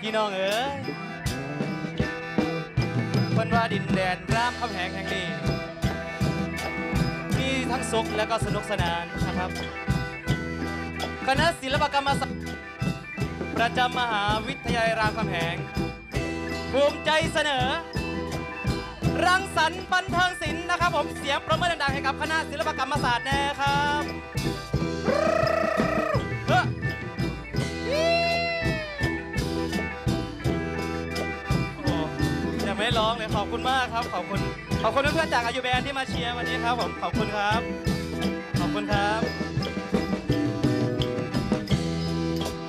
พี่น้องเอ๋ยเพิ่นว่าดินแดนรามคำแหงแห่งนี้ มีทั้งสุขและก็สนุกสนานนะครับคณะศิลปกรรมศาสตร์ประจำมหาวิทยาลัยรามคำแหงภูมิใจเสนอ รังสรรค์บันเทิงศิลป์นะครับ ผมเสียงประเมินดังๆให้กับคณะศิลปกรรมศาสตร์แน่ครับ ไม่ร้องเลยขอบคุณมากครับ ขอบคุณขอบคุณเพื่อนๆจากอายุแบนที่มาเชียร์วันนี้ครับผมขอบคุณครับ ขอบคุณครับ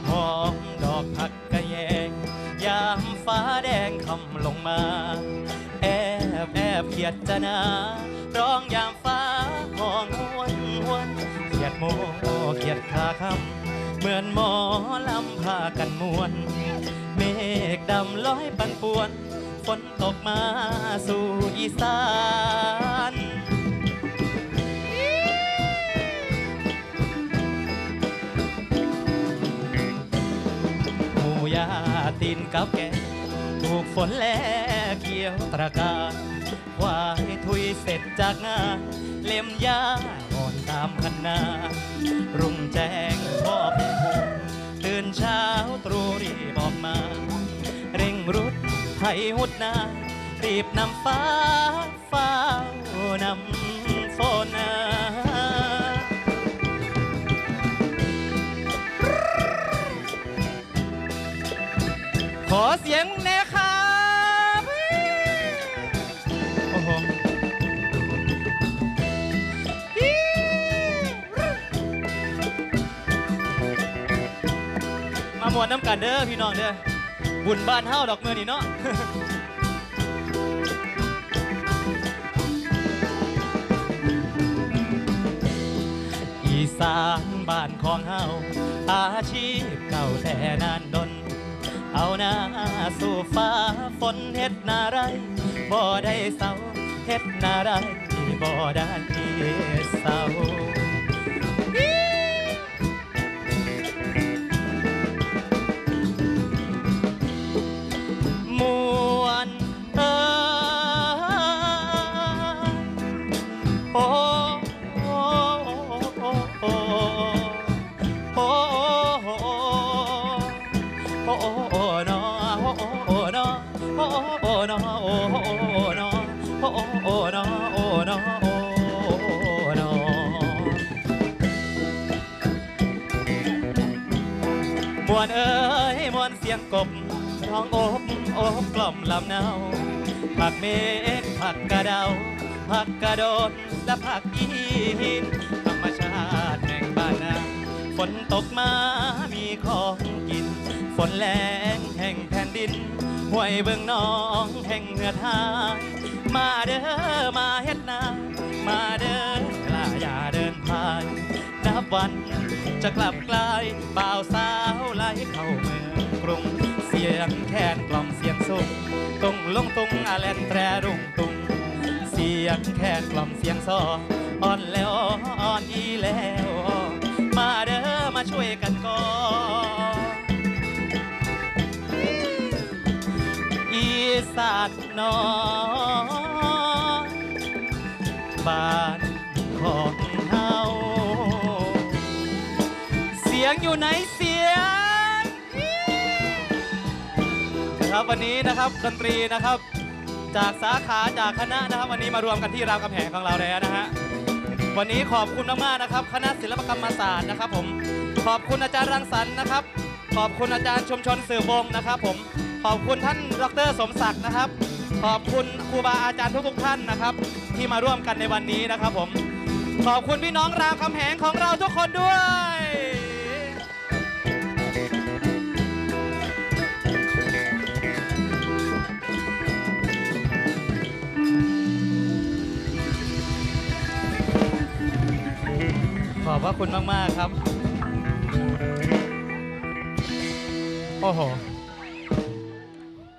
หอมดอกผักกะแยง ยามฟ้าแดงคำลงมา แอบแอบเขียดจะนาร้องยามฟ้าห้องวนวนเขียดโมเขียดขาคำเหมือนหมอลำพากันมวน ดำลอยปันป่วนฝนตกมาสู่อีสานหมูยาตีนกับแกงถูกฝนแลเขียวตระการควายทุยเสร็จจากงานเล่มยาอ่อนตามคันนา รุ่งแจ้งพ่อ หุดนารีบนำฟ้าฟ้านำฝนนาขอเสียงแน่ครับโอ้โหมามวนน้ำกันเด้อพี่น้องเด้อ บุญบ้านเฮาดอกเมือนี่เนาะอีสานบ้านของเฮาอาชีพเก่าแต่นานดน เอาหน้าสู่ฟ้าฝนเฮ็ดนาไรบ่ได้เศร้าเฮ็ดนาไรบ่ได้เศร้า นอโอ้โอ้นอโอ้นอโอ้นอมวนเอ้ยมวนเสียงกบร้องอบอบกล่อมลำเนาผักเมฆผักกระเดาผักกระโดดและผักอีหินธรรมชาติแห่งบ้านนาฝนตกมามีของกิน ฝนแรงแห่งแผ่นดิน ห้วยเบิ่งน้องแห่งเหือดหายมาเด้อมาเฮ็ดนา มาเด้อกล้าอย่าเดินพายนับวันจะกลับกลายบ่าวสาวไหลเข้าเมืองกรุงเสียงแคนกล่อมเสียงสุงตุงลงตุงอาแลนแตรรุ่งตุง เสียงแคนกล่อมเสียงซออ่อนแล้วอ่อนอีแล้ว มาเด้อมาช่วยกันก่อนานน้อยบ้านของเฮาเสียงอยู่ไหนเสียงนะครับวันนี้นะครับดนตรีนะครับ จากสาขาจากคณะนะครับ วันนี้มารวมกันที่รามคำแหงของเราแล้วนะฮะวันนี้ขอบคุณมากๆนะครับ คณะศิลปกรรมศาสตร์นะครับ ผมขอบคุณอาจารย์รังสรรค์นะครับ ขอบคุณอาจารย์ชุมชนสื่อวงนะครับ ผม ขอบคุณท่านดรสมศักดิ์นะครับ ขอบคุณครูบาอาจารย์ทุกๆท่านนะครับ ที่มาร่วมกันในวันนี้นะครับผมขอบคุณพี่น้องรามคำแหงของเราทุกคนด้วยขอบพระคุณมาก ๆ ครับ โอ้โห